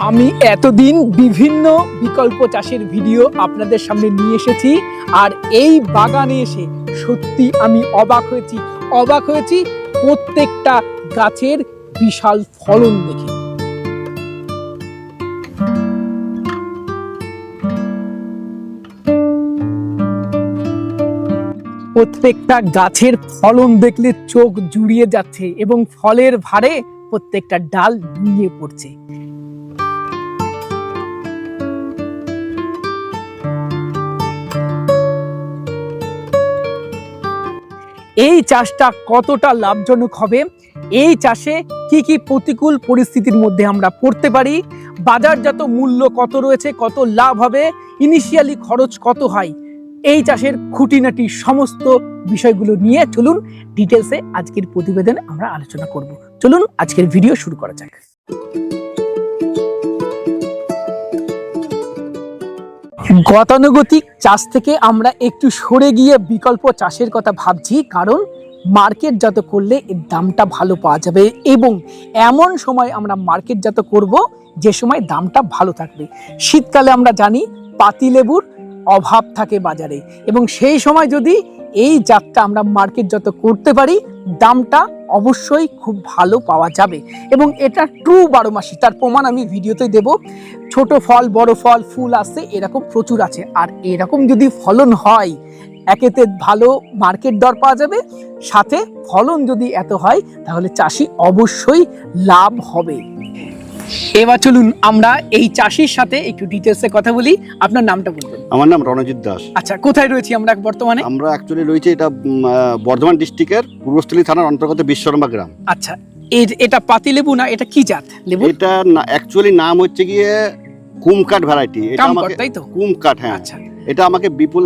আমি এতদিন বিভিন্ন বিকল্প চাষের ভিডিও আপনাদের সামনে নিয়ে এসেছি, আর এই বাগানে এসে সত্যি আমি অবাক হয়েছি। অবাক হয়েছি প্রত্যেকটা গাছের বিশাল ফলন দেখে। প্রত্যেকটা গাছের ফলন দেখলে চোখ জুড়িয়ে যাচ্ছে এবং ফলের ভারে প্রত্যেকটা ডাল নুয়ে পড়ছে। এই চাষটা কতটা লাভজনক হবে? এই চাষে কি কি প্রতিকূল পরিস্থিতির মধ্যে আমরা পড়তে পারি? বাজারজাত মূল্য কত রয়েছে? কত লাভ হবে? ইনিশিয়ালি খরচ কত হয়? এই চাষের খুঁটিনাটি সমস্ত বিষয়গুলো নিয়ে চলুন ডিটেলসে আজকের প্রতিবেদন আমরা আলোচনা করব। চলুন আজকের ভিডিও শুরু করা যাক। গতানুগতিক চাষ থেকে আমরা একটু সরে গিয়ে বিকল্প চাষের কথা ভাবছি, কারণ মার্কেটজাত করলে এর দামটা ভালো পাওয়া যাবে এবং এমন সময় আমরা মার্কেটজাত করব, যে সময় দামটা ভালো থাকবে। শীতকালে আমরা জানি পাতিলেবুর অভাব থাকে বাজারে এবং সেই সময় যদি এই জাতটা আমরা মার্কেট যত করতে পারি, দামটা অবশ্যই খুব ভালো পাওয়া যাবে। এবং এটা ট্রু বারো মাসি, তার প্রমাণ আমি ভিডিওতে দেব। ছোট ফল, বড় ফল, ফুল আসছে, এরকম প্রচুর আছে। আর এরকম যদি ফলন হয়, একেতে ভালো মার্কেট দর পাওয়া যাবে, সাথে ফলন যদি এত হয়, তাহলে চাষি অবশ্যই লাভ হবে। এবার চলুন আমরা এই চাষির সাথে একটু ডিটেলসে কথা বলি। আপনার নামটা বলবেন। আমার নাম রণজিৎ দাস। আচ্ছা কোথায় রয়েছি আমরা বর্তমানে? আমরা অ্যাকচুয়ালি রয়েছে এটা বর্ধমান ডিস্ট্রিক্টের পূর্বস্থলী থানার অন্তর্গত বিশ্বরম্বা গ্রাম। আচ্ছা এটা পাতি লেবু না এটা কি জাত? লেবু? এটা অ্যাকচুয়ালি নাম হচ্ছে গিয়ে কুমকাট ভ্যারাইটি এটা আমাকে তাই তো? কুমকাট হ্যাঁ। আচ্ছা। এটা আমাকে বিপুল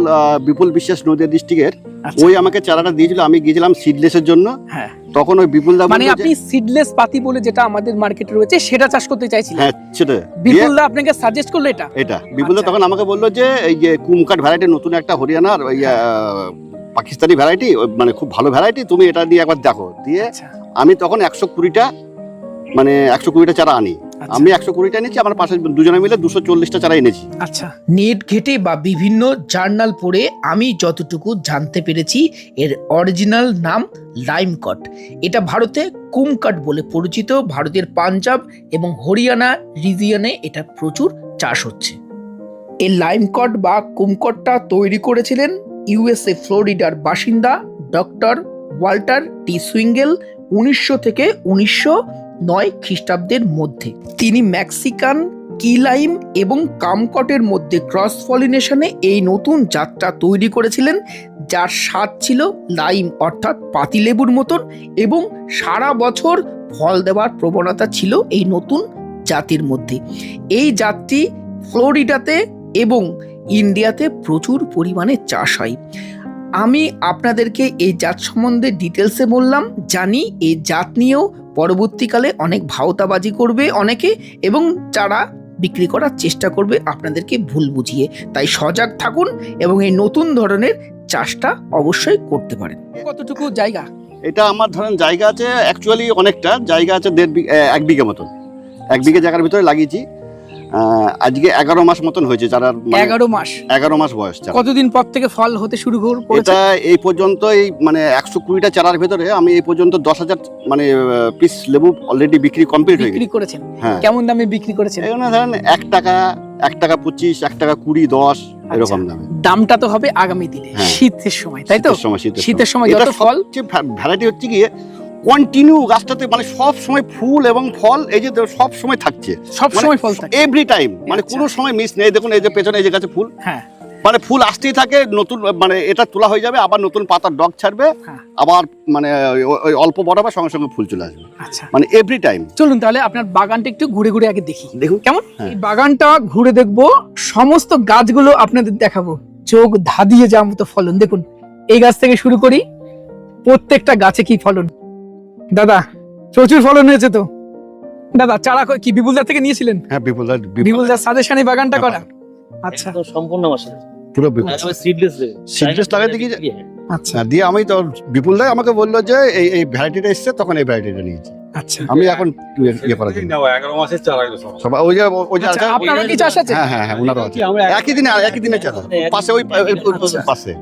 বিপুল বিশ্বাস নদীয়া ডিস্ট্রিক্টের আচ্ছা। ওই আমাকে চারাটা দিয়েছিল আমি গিয়েছিলাম সিডলেসের জন্য। হ্যাঁ। তখন ওই বিপুল দা মানে আপনি সিডলেস পাতি বলে যেটা আমাদের মার্কেটে রয়েছে সেটা চাষ করতে চাইছিলেন? হ্যাঁ সেটা। বিপুল দা আপনাকে সাজেস্ট করল এটা? এটা। বিপুল দা আচ্ছা। তখন আমাকে বলল যে এই যে কুমকাট ভ্যারাইটি নতুন একটা হরিয়ানার ওই পাকিস্তানি ভ্যারাইটি মানে খুব ভালো ভ্যারাইটি তুমি এটা দিয়ে একবার দেখো। দিয়ে আচ্ছা। আমি তখন একশো কুড়িটা মানে একশো কুড়িটা চারা আনি। আমি একশো কুড়িটা এনেছি আমার পাশে দুজনে মিলে দুশো চল্লিশটা চারা এনেছি। আচ্ছা। নেট ঘেটে বা বিভিন্ন জার্নাল পড়ে আমি যতটুকু জানতে পেরেছি এর অরিজিনাল নাম লাইমকট। এটা ভারতে কুমকাট বলে পরিচিত ভারতের পাঞ্জাব এবং হরিয়ানা রিজিয়নে এটা প্রচুর চাষ হচ্ছে। এই লাইমকট বা কুমকটটা তৈরি করেছিলেন ইউএসএ ফ্লোরিডার বাসিন্দা ডক্টর ওয়াল্টার টি সুইঙ্গেল উনিশশো থেকে উনিশশো নয় খ্রিস্টাব্দের মধ্যে। তিনি মেক্সিকান কি লাইম এবং কামকটের মধ্যে ক্রস পলিনেশনে এই নতুন জাতটা তৈরি করেছিলেন, যার স্বাদ ছিল লাইম, অর্থাৎ পাতিলেবুর মতন এবং সারা বছর ফল দেওয়ার প্রবণতা ছিল এই নতুন জাতির মধ্যে। এই জাতটি ফ্লোরিডাতে এবং ইন্ডিয়াতে প্রচুর পরিমাণে চাষ হয়। আমি আপনাদেরকে এই জাত সম্বন্ধে ডিটেলসে বললাম, জানি এই জাত নিয়েও পরবর্তীকালে অনেক ভাওতাবাজি করবে অনেকে এবং যারা বিক্রি করার চেষ্টা করবে আপনাদেরকে ভুল বুঝিয়ে। তাই সজাগ থাকুন এবং এই নতুন ধরনের চাষটা অবশ্যই করতে পারেন। কতটুকু জায়গা? এটা আমার ধরেন জায়গা আছে অ্যাকচুয়ালি অনেকটা। জায়গা আছে দেড় এক বিঘে মতন। এক বিঘে জায়গার ভিতরে লাগিয়েছি। আজকে এগারো মাস মতন হয়েছে চারার মানে এগারো মাস। এগারো মাস বয়স কতদিন পর থেকে ফল হতে শুরু এটা এই পর্যন্ত এই মানে একশো কুড়িটা চারার ভেতরে আমি এই পর্যন্ত দশ হাজার মানে পিস লেবু অলরেডি বিক্রি কমপ্লিট হয়ে বিক্রি করেছেন। হ্যাঁ। কেমন দামে বিক্রি করেছেন? এখানে ধরেন এক টাকা এক টাকা পঁচিশ এক টাকা কুড়ি দশ এরকম দামে। দামটা তো হবে আগামী দিনে হ্যাঁ। শীতের সময় তাই তো? শীতের সময় শীতের শীতের সময়। যত ফল ভ্যারাইটি হচ্ছে গিয়ে কন্টিনিউ গাছটাতে মানে সব সময় ফুল এবং ফল এই যে সব সময় থাকছে। সব সময় ফল থাকে এভরি টাইম মানে আচ্ছা। কোনো সময় মিস নেই। দেখুন এই যে পেছনে এই যে গাছে ফুল। হ্যাঁ। মানে ফুল আসতেই থাকে নতুন মানে এটা তোলা হয়ে যাবে আবার নতুন পাতার ডগ ছাড়বে হ্যাঁ। আবার মানে ওই- ওই অল্প বড় হবে সঙ্গে সঙ্গে ফুল চলে আসবে। আচ্ছা। মানে এভরি টাইম চলুন তাহলে আপনার বাগানটা একটু ঘুরে ঘুরে আগে দেখি। দেখুন। কেমন? হ্যাঁ। এই বাগানটা ঘুরে দেখব সমস্ত গাছগুলো আপনাদের দেখাবো। চোখ ধাঁধিয়ে যাওয়ার মতো ফলন। দেখুন এই গাছ থেকে শুরু করি প্রত্যেকটা গাছে কি ফলন? দাদা প্রচুর ফলন হয়েছে তো। দাদা চারা কই- কি বিপুলদার থেকে নিয়েছিলেন? হ্যাঁ বিপুল বিপুলদার সাজেশনে বাগানটা করা। আচ্ছা। সম্পূর্ণ মাসে পুরো সিডলেস Seedless লাগাইতে গিয়ে- আচ্ছা। হ্যাঁ, দিয়ে আমি তো বিপুল দাই আমাকে বলল যে এই এই ভ্যারাইটিটা এসছে তখন এই ভ্যারাইটিটা নিয়েছি। আচ্ছা। আমি এখন ইয়ে ইয়ে করার জন্য। এগারো মাসের চারা সব। ওই যে ওই যে আচ্ছা, আপনারও কি চাষ আছে? হ্যাঁ হ্যাঁ হ্যাঁ ওনারও আছে। একই দিনে একই দিনে চাষ পাশে ওই। পাশে।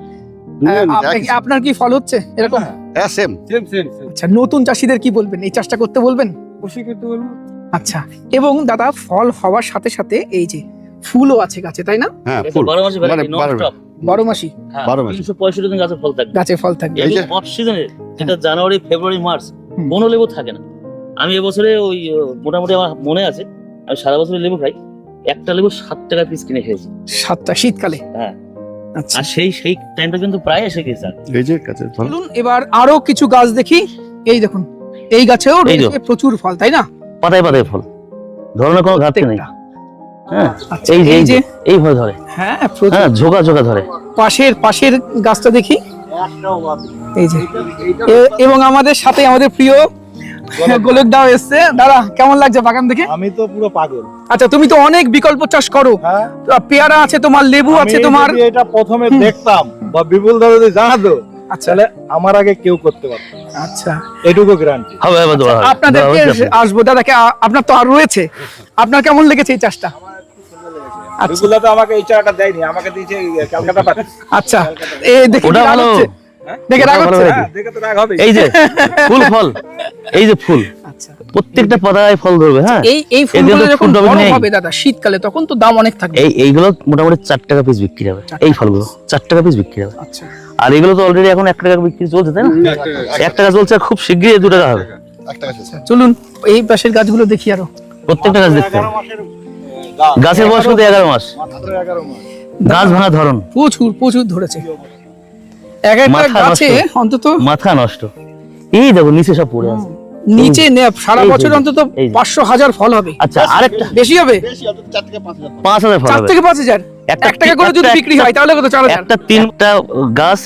আপনার কি ফল হচ্ছে এরকম? হ্যাঁ সেম same। আচ্ছা নতুন চাষিদের কি বলবেন? এই চাষটা করতে বলবেন? খুশি করতে বলব। আচ্ছা এবং দাদা ফল হওয়ার সাথে সাথে এই যে ফুলও আছে গাছে তাই না? হ্যাঁ ফুল। বারো মাসে মানে বারো মাসি। তিনশো পঁয়ষট্টি দিন গাছের ফল থাকবে। গাছে ফল থাকবে। এই যে- অফ সিজনে যেটা জানুয়ারি ফেব্রুয়ারি মার্চ হুম। কোনো লেবু থাকে না। আমি এবছরে ওই মোটামুটি আমার মনে আছে আমি সারা বছর লেবু খাই। একটা লেবু সাত টাকা পিস কিনে খেয়েছি। সাতটা শীতকালে? হ্যাঁ। আচ্ছা। আর সেই সেই টাইমটা কিন্তু প্রায় এসে গেছে এই যে গাছের ফল। চলুন এবার আরও কিছু গাছ দেখি। এই দেখুন এই গাছেও রয়েছে প্রচুর ফল তাই না? পাতায় পাতায় ফল। ধরনের কোনো ঘাটতি নেই। হ্যাঁ আচ্ছা, এই যে এই যে এইভাবে ধরে। হ্যাঁ হ্যাঁ ঝোকা ঝোকা ধরে। পাশের পাশের গাছটা দেখি। এই যে। এবং আমাদের সাথে আমাদের প্রিয় গোলক দাও এসছে। দাদা কেমন লাগছে বাগান দেখে? আমি তো পুরো পাগল। আচ্ছা তুমি তো অনেক বিকল্প চাষ করো। হ্যাঁ। পেয়ারা আছে তোমার লেবু আছে তোমার। এটা প্রথমে দেখতাম বা বিপুল দাদা যদি জানাতো আচ্ছা। আমার আগে কেউ করতে পারতো আচ্ছা। এটুকু গ্যারান্টি হবে হবে দেওয়া হবে। আপনাদেরকে আপনার। আসব। দাদাকে আপনার তো আর রয়েছে। আপনার কেমন লেগেছে এই চাষটা? আচ্ছা। আমাকে এই চারাটা দেয়নি আমাকে দিয়েছে এই আচ্ছা। এ দেখে হচ্ছে? দেখে রাগ হচ্ছে? হ্যাঁ দেখে তো রাগ হবে এই যে ফুল ফল এই যে ফুল। আচ্ছা। প্রত্যেকটা পাতায় ফল ধরবে হ্যাঁ? এই এই ফুলগুলো যখন বড় হবে দাদা শীতকালে তখন তো দাম অনেক থাকবে। এই এইগুলো মোটামুটি চার টাকা পিস বিক্রি হবে এই ফলগুলো। চার টাকা পিস বিক্রি হবে। আচ্ছা। আর এগুলো তো অলরেডি এখন এক টাকা বিক্রি চলছে তাই না? এক টাকা চলছে আর খুব শিগগিরই দু টাকা হবে। আচ্ছা, চলুন এই পাশের গাছগুলো দেখি আরও। প্রত্যেকটা গাছ দেখতে হবে। গাছের বয়স কিন্তু এগারো মাস। মাত্র এগারো মাস। গাছ ভাঙা ধরন। প্রচুর প্রচুর ধরেছে। এক একটা গাছে অন্তত মাথা নষ্ট। এই দেখো নিচে সব পড়ে আছে। নিচে সারা বছর অন্তত পাঁচশো হাজার ফল হবে। আচ্ছা আরেকটা। বেশি হবে? চার থেকে পাঁচ হাজার পাঁচ হাজার ফল চার থেকে পাঁচ হাজার? এক টাকা করে যদি বিক্রি হয় তাহলে কত? চার হাজার। একটা তিনটা গাছ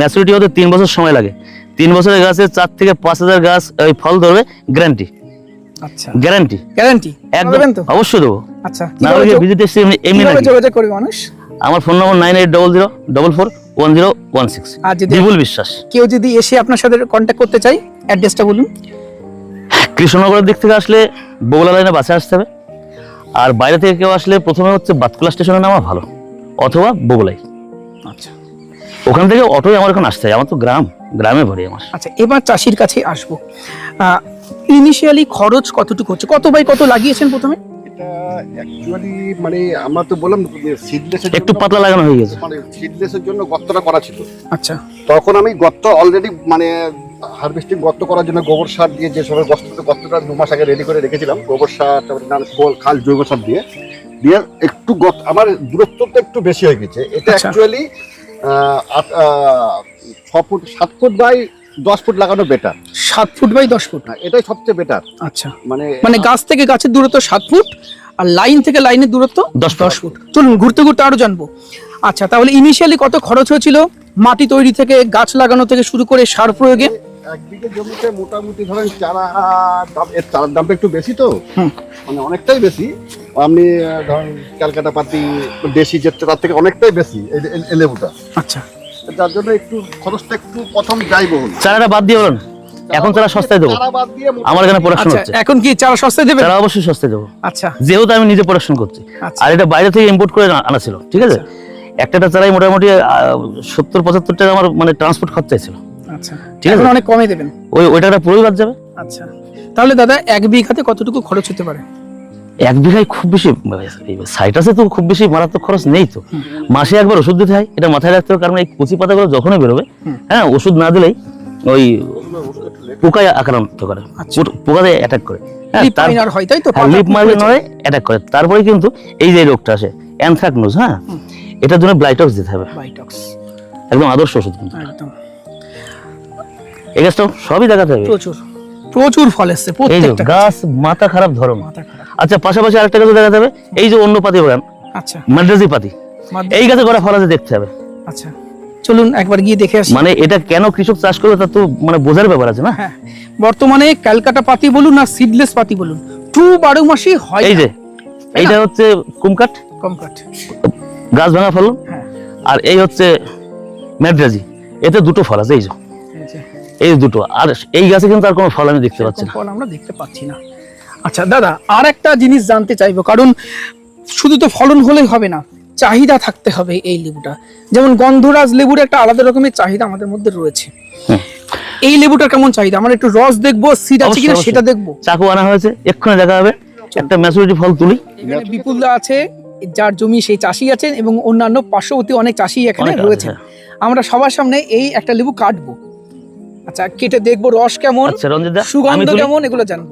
ম্যাচুরিটি হতে তিন বছর সময় লাগে। তিন বছরের গাছে চার থেকে পাঁচ হাজার গাছ ওই ফল ধরবে গ্যারান্টি আচ্ছা। গ্যারান্টি গ্যারান্টি একদম। তো? অবশ্যই দেবো। আচ্ছা না হলে ভিজিট এসে এমনি যোগাযোগ করবে মানুষ? আমার phone number nine eight double zero double four one zero one six আর যদি বিপুল বিশ্বাস। কেউ যদি এসে আপনার সাথে কন্ট্যাক্ট করতে চাই অ্যাড্রেসটা বলুন। কৃষ্ণনগরের দিক থেকে আসলে বগুলা লাইনে বাসে আসতে হবে। আর বাইরে থেকে কেউ আসলে প্রথমে হচ্ছে বাতকুলা স্টেশনে নামা ভালো অথবা বগুলাই আচ্ছা। ওখান থেকে অটোয় আমার এখন আসতে হয় আমার তো গ্রাম গ্রামে আমার। আচ্ছা এবার চাষির কাছে আসব। ইনিশিয়ালি খরচ কতটুকু হচ্ছে? কত বাই কত লাগিয়েছেন প্রথমে? এটা অ্যাকচুয়ালি মানে আমরা তো বললাম সিডলেসের একটু পাতলা লাগানো হয়ে গেছে। মানে সিডলেসের জন্য গর্তটা করা ছিল। আচ্ছা। তখন আমি গর্ত অলরেডি মানে হারভেস্টিং গর্ত করার জন্য গোবর সার দিয়ে যে সময় গর্ত গর্তটা দু মাস আগে রেডি করে রেখেছিলাম। গোবর সার তারপরে নানা খোল খাল জৈব সার দিয়ে। দিয়ে একটু গর্ত আমার দূরত্বটা একটু বেশি হয়ে গেছে। এটা আচ্ছা। অ্যাকচুয়ালি ছ ফুট সাত ফুট বাই দশ ফুট লাগানো বেটার সাত ফুট বাই দশ ফুট? না এটাই সবচেয়ে বেটার আচ্ছা। মানে মানে গাছ থেকে গাছের দূরত্ব সাত ফুট আর লাইন থেকে লাইনের দূরত্ব দশ দশ ফুট। চলুন ঘুরতে ঘুরতে আরও জানব। আচ্ছা তাহলে ইনিশিয়ালি কত খরচ হয়েছিল? মাটি তৈরি থেকে গাছ লাগানো থেকে শুরু করে সার প্রয়োগে? এক বিঘে জমিতে মোটামুটি ধরেন চারা দাম এর চারার দামটা একটু বেশি তো? হুম। মানে অনেকটাই বেশি। আপনি ধরেন ক্যালকাটা পাতি দেশি যে তার থেকে অনেকটাই বেশি এই লেবুটা। আচ্ছা। যার জন্য একটু খরচটা একটু প্রথম যাই বহুল চারাটা বাদ দিয়ে বলুন। এখন চারা সস্তায় দেবো। চারা বাদ দিয়ে আমার এখানে প্রোডাকশন আচ্ছা হচ্ছে। এখন কি চারা সস্তায় দেবেন? চারা অবশ্যই সস্তায় দেবো। আচ্ছা। যেহেতু আমি নিজে প্রোডাকশন করছি। আচ্ছা। আর এটা বাইরে থেকে ইম্পোর্ট করে আনা ছিল ঠিক আছে? একটা একটা চারাই মোটামুটি সত্তর পঁচাত্তর টাকা আমার মানে ট্রান্সপোর্ট খরচা ছিল আচ্ছা। ঠিক আছে। অনেক কমে দেবেন। ওই ওই টাকাটা পুরোই বাদ যাবে। আচ্ছা। তাহলে দাদা এক বিঘাতে কতটুকু খরচ হতে পারে? এক বিঘায় খুব বেশি সাইটাসে তো খুব বেশি মারাত্মক খরচ নেই তো। মাসে একবার ওষুধ দিতে হয় এটা মাথায় রাখতে হবে কারণ এই কচি পাতাগুলো যখনই বেরোবে হ্যাঁ ওষুধ না দিলেই ওই পোকায় আক্রান্ত করে আচ্ছা। পোকাতে অ্যাটাক করে লিপ হয় তো? হ্যাঁ, লিপ মারলে নয় অ্যাটাক করে। তারপরে কিন্তু এই যে রোগটা আসে অ্যানথ্রাকনোজ হ্যাঁ এটার জন্য ব্লাইটক্স দিতে হবে। একদম আদর্শ ওষুধ কিন্তু। একদম। এই গাছটা সবই দেখাতে হবে। প্রচুর প্রচুর ফল এসছে প্রত্যেকটা গাছ। মাথা খারাপ ধরো মাথা খারাপ। আচ্ছা পাশাপাশি আরেকটা গাছ দেখা যাবে। এই যে অন্য পাতি বাগান আচ্ছা। মাদ্রাজি পাতি। এই গাছে করা ফল আছে দেখতে হবে। আচ্ছা চলুন একবার গিয়ে দেখে আসি। মানে এটা কেন কৃষক চাষ করবে তার তো মানে বোঝার ব্যাপার আছে না? হ্যাঁ বর্তমানে ক্যালকাটা পাতি বলুন আর সিডলেস পাতি বলুন টু বারো মাসই হয় এই যে এইটা হচ্ছে কুমকাট। কম কাট গাছ ভাঙা ফলন। হ্যাঁ। আর এই হচ্ছে ম্যাড্রাজি। এতে দুটো ফল আছে এই যে। এই দুটো। আর এই গাছে কিন্তু আর কোনো ফল আমি দেখতে পাচ্ছি না। ফল আমরা দেখতে পাচ্ছি না। আচ্ছা দাদা আর একটা জিনিস জানতে চাইব কারণ শুধু তো ফলন হলেই হবে না চাহিদা থাকতে হবে এই লেবুটা। যেমন গন্ধরাজ লেবুর একটা আলাদা রকমের চাহিদা আমাদের মধ্যে রয়েছে। এই লেবুটার কেমন চাহিদা? আমরা একটু রস দেখব সিড আছে কিনা সেটা দেখব। চাকু আনা হয়েছে এক্ষুনি দেখা হবে। একটা ম্যাচুরিটি ফল তুলি। এখানে বিপুলদা আছে যার জমি সেই চাষি আছেন এবং অন্যান্য পার্শ্ববর্তী অনেক চাষি এখানে রয়েছে। হ্যাঁ। আমরা সবার সামনে এই একটা লেবু কাটবো। আচ্ছা কেটে দেখব রস কেমন আচ্ছা সুগন্ধ কেমন এগুলো জানব।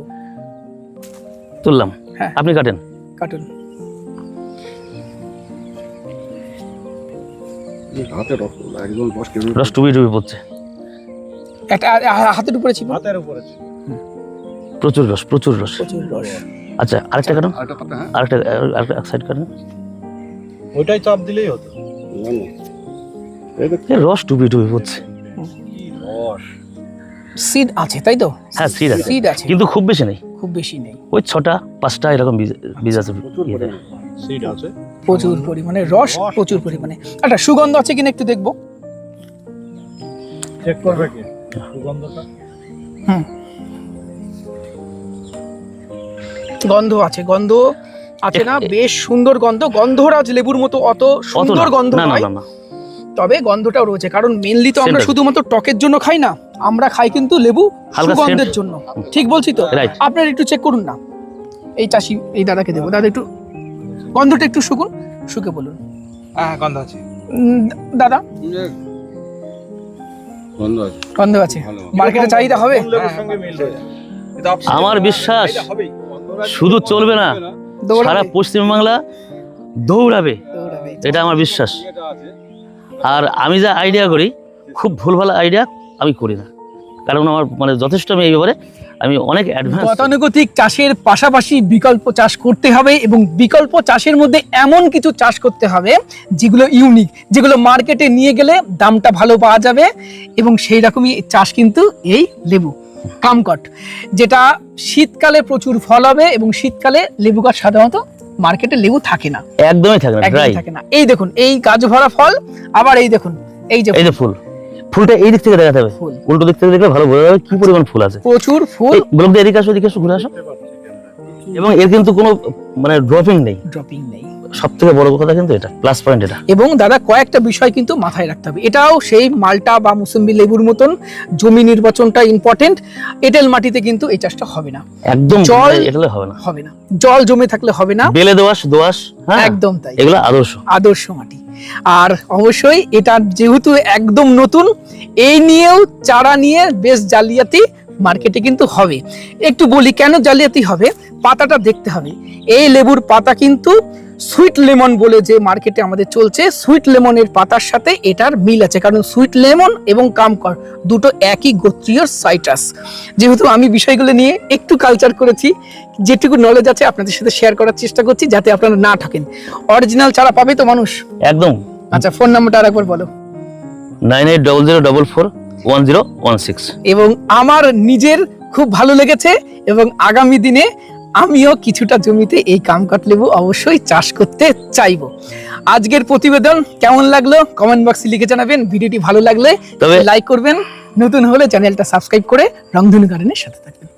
তুললাম। হ্যাঁ। আপনি কাটেন। কাটুন। রস টুবি টুবি পড়ছে। একটা হাতের উপরে ছিল? হাতের উপরে প্রচুর রস প্রচুর রস। প্রচুর রস। আচ্ছা আরেকটা কাটুন আরেকটা পাতা হ্যাঁ। আরেকটা এক সাইড কাটুন। ওইটাই চাপ দিলেই হতো। রস টুবি টুবি পড়ছে। সিড আছে তাই তো? হ্যাঁ সিড আছে। সিড আছে। কিন্তু খুব বেশি নেই। খুব বেশি নেই। ওই ছটা পাঁচটা এরকম বীজ আছে। সিড আছে। প্রচুর পরিমাণে রস রস প্রচুর পরিমাণে। একটা সুগন্ধ আছে কিনা একটু দেখব? চেক করবে কি? সুগন্ধটা? হুম। গন্ধ আছে গন্ধ আছে না? বেশ সুন্দর গন্ধ। গন্ধরাজ লেবুর মতো অত সুন্দর গন্ধ না না না। তবে গন্ধটাও রয়েছে কারণ মেনলি তো আমরা শুধুমাত্র টকের জন্য খাই না আমরা খাই কিন্তু লেবু হালকা সুগন্ধের জন্য। ঠিক বলছি তো. আপনারা একটু চেক করুন না। এই চাষি এই দাদাকে দেবো। দাদা একটু গন্ধটা একটু শুকুন শুকে বলুন। হ্যাঁ গন্ধ আছে। দাদা? গন্ধ আছে। গন্ধ আছে। ভালো। মার্কেটে চাহিদা হবে? এটা আপসি- আমার বিশ্বাস শুধু চলবে না দৌড়াবে? সারা পশ্চিমবাংলা দৌড়াবে। দৌড়াবে। এটা আমার বিশ্বাস। আর আমি যা আইডিয়া করি, খুব ভুলভাল আইডিয়া আমি করি না। কারণ আমার মানে যথেষ্ট আমি এই ব্যাপারে আমি অনেক অ্যাডভান্স গতানুগতিক চাষের পাশাপাশি বিকল্প চাষ করতে হবে এবং বিকল্প চাষের মধ্যে এমন কিছু চাষ করতে হবে যেগুলো ইউনিক যেগুলো মার্কেটে নিয়ে গেলে দামটা ভালো পাওয়া যাবে এবং সেই রকমই চাষ কিন্তু এই লেবু, কামকট, যেটা শীতকালে প্রচুর ফল হবে এবং শীতকালে লেবু গাছ সাধারণত মার্কেটে লেবু থাকে না। একদমই থাকে না ড্রাই একদমই থাকে না। এই দেখুন এই গাছ ভরা ফল আবার এই দেখুন এই যে এই যে ফুল। ফুলটা এই দিক থেকে দেখা যাবে ফুল। উল্টো দিক থেকে দেখলে ভালো বোঝা যাবে কি পরিমাণ ফুল আছে। প্রচুর ফুল। বলুন দিয়ে এদিকে আসো এদিকে আসো ঘুরে আসো। এবং এর কিন্তু কোনো মানে ড্রপিং নেই। ড্রপিং নেই। সব থেকে বড় কথা কিন্তু এটা প্লাস পয়েন্ট এটা। এবং দাদা কয়েকটা বিষয় কিন্তু মাথায় রাখতে হবে। এটাও সেই মালটা বা মুসম্বি লেবুর মতন জমি নির্বাচনটা ইম্পর্টেন্ট এঁটেল মাটিতে কিন্তু এই চাষটা হবে না। একদম জল- এগুলো হবে না। হবে না। জল জমে থাকলে হবে না। বেলে দোয়াশ দোয়াশ হ্যাঁ একদম তাই। এগুলো আদর্শ। আদর্শ মাটি। আর অবশ্যই এটা যেহেতু একদম নতুন এই নিয়েও চারা নিয়ে বেশ জালিয়াতি মার্কেটে কিন্তু হবে। একটু বলি কেন জালিয়াতি হবে? পাতাটা দেখতে হবে। এই লেবুর পাতা কিন্তু সুইট লেমন বলে যে মার্কেটে আমাদের চলছে সুইট লেমনের পাতার সাথে এটার মিল আছে। কারণ সুইট লেমন এবং কামকর দুটো একই গোত্রীয় সাইট্রাস। যেহেতু আমি বিষয়গুলো নিয়ে একটু কালচার করেছি যেটুকু নলেজ আছে আপনাদের সাথে শেয়ার করার চেষ্টা করছি যাতে আপনারা না ঠকেন অরিজিনাল ছাড়া পাবে তো মানুষ? একদম। আচ্ছা ফোন নাম্বারটা আরেকবার বলো। Nine eight double zero double four one zero one six. এবং আমার নিজের খুব ভালো লেগেছে এবং আগামী দিনে আমিও কিছুটা জমিতে এই কামকাট লেবু অবশ্যই চাষ করতে চাইব। আজকের প্রতিবেদন কেমন লাগল? কমেন্ট বক্সে লিখে জানাবেন। ভিডিওটি ভালো লাগলে তবে লাইক করবেন। নতুন হলে চ্যানেলটা সাবস্ক্রাইব করে রংধনু গার্ডেনের সাথে থাকবেন।